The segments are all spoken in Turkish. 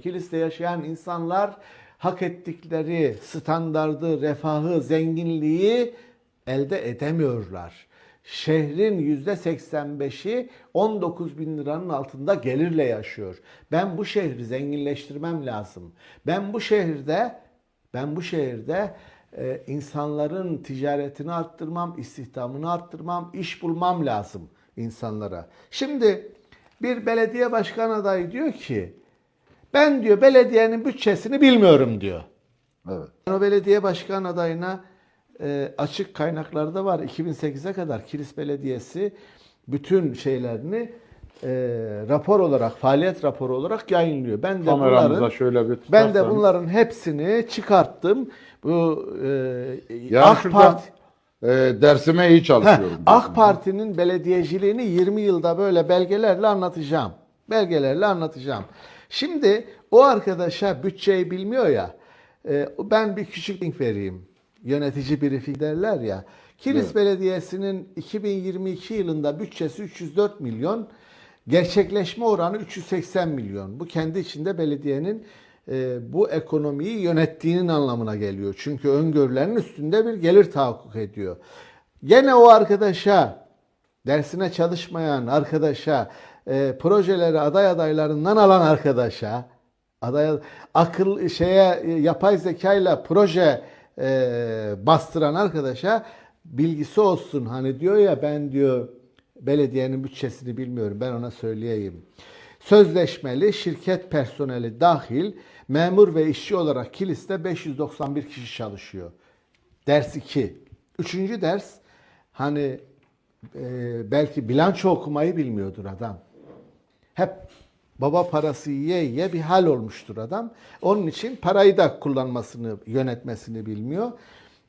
Kilis'te yaşayan insanlar hak ettikleri standardı, refahı, zenginliği elde edemiyorlar. Şehrin yüzde 85'i 19 bin liranın altında gelirle yaşıyor. Ben bu şehri zenginleştirmem lazım. Ben bu şehirde, ben bu şehirde e, insanların ticaretini arttırmam, istihdamını arttırmam, iş bulmam lazım insanlara. Şimdi bir belediye başkan adayı diyor ki ben diyor belediyenin bütçesini bilmiyorum diyor. Evet. Ben o belediye başkan adayına e, açık kaynaklarda var. 2008'e kadar Kilis Belediyesi bütün şeylerini e, rapor olarak, faaliyet raporu olarak yayınlıyor. Ben de Kameramıza bunların şöyle bir ben de bunların hepsini çıkarttım. Bu e, Yani AK şurada, Parti e, dersime iyi Heh, çalışıyorum. AK Parti'nin belediyeciliğini 20 yılda böyle belgelerle anlatacağım. Belgelerle anlatacağım. Şimdi o arkadaşa bütçeyi bilmiyor ya. e, ben bir küçük link vereyim. Yönetici briefing derler ya. Kilis Evet. Belediyesi'nin 2022 yılında bütçesi 304 milyon. Gerçekleşme oranı 380 milyon. Bu kendi içinde belediyenin e, bu ekonomiyi yönettiğinin anlamına geliyor. Çünkü öngörülerin üstünde bir gelir tahakkuk ediyor. Gene o arkadaşa, dersine çalışmayan arkadaşa, e, projeleri aday adaylarından alan arkadaşa, aday akıl şeye e, yapay zekayla proje e, bastıran arkadaşa bilgisi olsun. Hani diyor ya ben diyor belediyenin bütçesini bilmiyorum. Ben ona söyleyeyim. Sözleşmeli şirket personeli dahil memur ve işçi olarak Kilis'te 591 kişi çalışıyor. Ders 2. Üçüncü ders hani e, belki bilanço okumayı bilmiyordur adam. Hep baba parası yiye yiye bir hal olmuştur adam. Onun için parayı da kullanmasını, yönetmesini bilmiyor.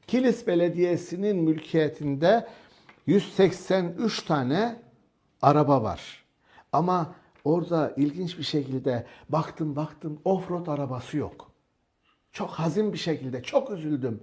Kilis Belediyesi'nin mülkiyetinde 183 tane araba var. Ama orada ilginç bir şekilde baktım baktım offroad arabası yok. Çok hazin bir şekilde çok üzüldüm.